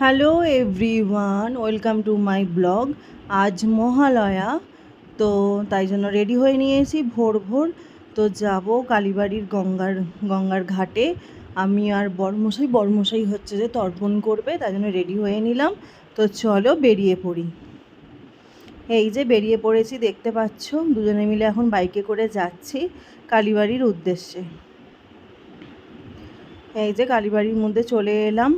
Hello everyone, welcome to my blog. আজ মহালয়া, তো তাই জন্য রেডি হয়ে নিয়েছি ভোর ভোর। তো যাব কালীবাড়ির গঙ্গার গঙ্গার ঘাটে। আমি আর বর্মশাই বর্মশাই হচ্ছে যে তর্পণ করবে, তাই জন্য রেডি হয়ে নিলাম। তো চলো বেরিয়ে পড়ি। এই যে বেরিয়ে পড়েছি, দেখতে পাচ্ছ? দুজনে মিলে এখন বাইকে করে যাচ্ছি কালীবাড়ির উদ্দেশ্যে। এই যে কালীবাড়ির মধ্যে চলে এলাম।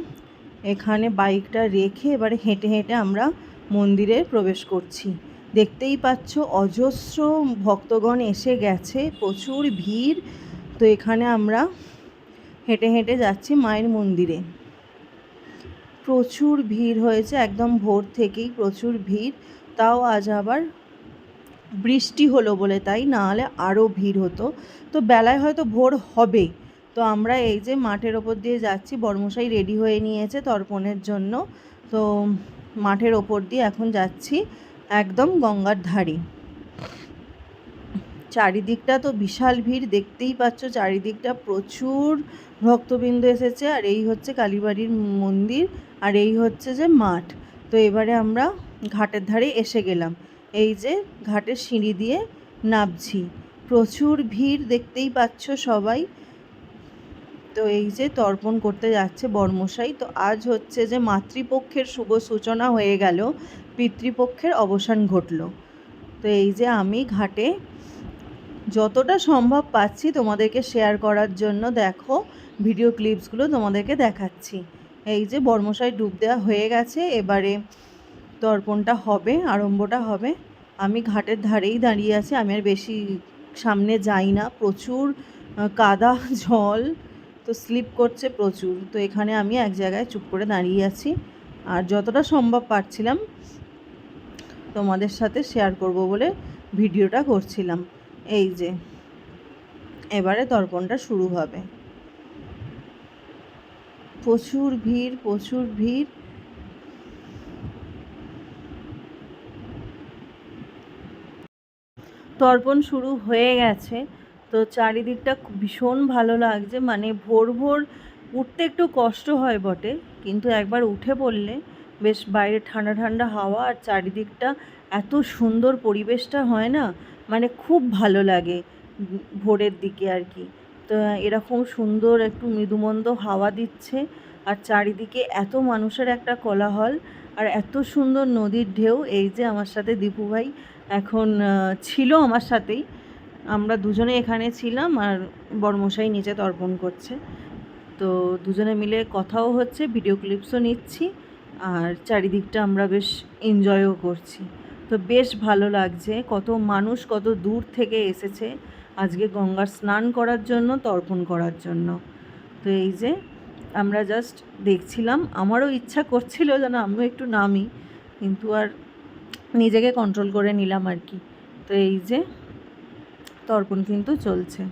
এখানে বাইকটা রেখে এবারে হেঁটে হেঁটে আমরা মন্দিরে প্রবেশ করছি। দেখতেই পাচ্ছ অজস্র ভক্তগণ এসে গেছে, প্রচুর ভিড়। তো এখানে আমরা হেঁটে হেঁটে যাচ্ছি মায়ের মন্দিরে। প্রচুর ভিড় হয়েছে, একদম ভোর থেকেই প্রচুর ভিড়। তাও আজ আবার বৃষ্টি হলো বলে তাই, না হলে আরও ভিড় হতো। তো বেলায় হয়তো ভোর হবে। তো আমরা এই যে মাঠের ওপর দিয়ে যাচ্ছি বর্মশাই রেডি হয়ে নিয়েছে তর্পণের জন্য। তো মাঠের ওপর দিয়ে এখন যাচ্ছি একদম গঙ্গার ধারে। চারিদিকটা তো বিশাল ভিড়, দেখতেই পাচ্ছ চারিদিকটা প্রচুর ভক্তবৃন্দ এসেছে। আর এই হচ্ছে কালীবাড়ির মন্দির, আর এই হচ্ছে যে মাঠ। তো এবারে আমরা ঘাটের ধারে এসে গেলাম। এই যে ঘাটের সিঁড়ি দিয়ে নামছি। প্রচুর ভিড়, দেখতেই পাচ্ছ সবাই। তো এই যে তর্পণ করতে যাচ্ছে বর্মশাই, তো আজ হচ্ছে যে মাতৃপক্ষের শুভ সূচনা হয়ে গেল, পিতৃপক্ষের অবসান ঘটল। তো এই যে আমি ঘাটে যতটা সম্ভব পাচ্ছি তোমাদেরকে শেয়ার করার জন্য, দেখো ভিডিও ক্লিপসগুলো তোমাদেরকে দেখাচ্ছি। এই যে বর্মশাই ডুব দেওয়া হয়ে গেছে, এবারে তর্পণটা হবে, আরম্ভটা হবে। আমি ঘাটের ধারেই দাঁড়িয়ে আছি, আমি আর বেশি সামনে যাই না, প্রচুর কাদা, জল তো স্লিপ করছে প্রচুর। তো এখানে আমি এক জায়গায় চুপ করে দাঁড়িয়ে আছি। আর যতটা সম্ভব পারছিলাম তোমাদের সাথে শেয়ার করব বলে ভিডিওটা করছিলাম। এই যে, এবারে তর্পণটা শুরু হবে। প্রচুর ভিড় প্রচুর ভিড়। তর্পণ শুরু হয়ে গেছে। তো চারিদিকটা ভীষণ ভালো লাগছে। মানে ভোর ভোর উঠতে একটু কষ্ট হয় বটে, কিন্তু একবার উঠে পড়লে বেশ বাইরে ঠান্ডা ঠান্ডা হাওয়া আর চারিদিকটা এত সুন্দর পরিবেশটা হয় না মানে খুব ভালো লাগে ভোরের দিকে আর কি। তো এরকম সুন্দর একটু মৃদুমন্দ হাওয়া দিচ্ছে আর চারিদিকে এত মানুষের একটা কোলাহল আর এত সুন্দর নদীর ঢেউ, এই যে আমার সাথে দীপু ভাই এখন ছিল আমার সাথেই। আমরা দুজনে এখানে ছিলাম আর বড়মশাই নিচে তর্পণ করছে। তো দুজনে মিলে কথাও হচ্ছে ভিডিও ক্লিপসও নিচ্ছি আর চারিদিকটা আমরা বেশ এনজয়ও করছি। তো বেশ ভালো লাগছে, কত মানুষ কত দূর থেকে এসেছে আজকে গঙ্গার স্নান করার জন্য, তর্পণ করার জন্য। তো এই যে আমরা জাস্ট দেখছিলাম, আমারও ইচ্ছা করছিল যেন আমিও একটু নামি, কিন্তু আর নিজেকে কন্ট্রোল করে নিলাম আর কি। তো এই যে তর্পণ কিন্তু চলছে।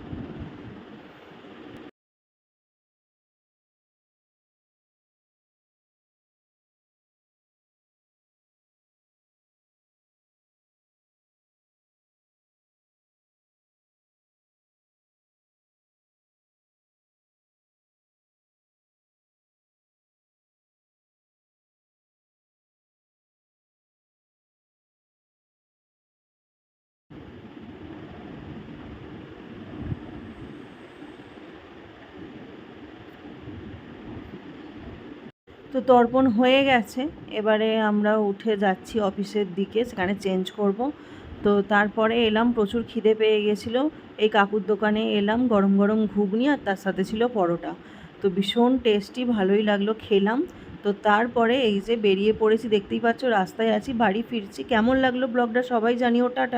তো তর্পণ হয়ে গেছে। এবারে আমরা উঠে যাচ্ছি অফিসের দিকে, সেখানে চেঞ্জ করব। তো তারপরে এলাম, প্রচুর খিদে পেয়ে গেছিল। এই কাকুর দোকানে এলাম, গরম গরম ঘুগনি আর তার সাথে ছিল পরোটা। তো ভীষণ টেস্টি, ভালোই লাগল খেলাম। তো তারপরে এই যে বেরিয়ে পড়েছি, দেখতেই পাচ্ছ রাস্তায় আছি, বাড়ি ফিরছি। কেমন লাগল ব্লগটা সবাই জানিও, টাটা।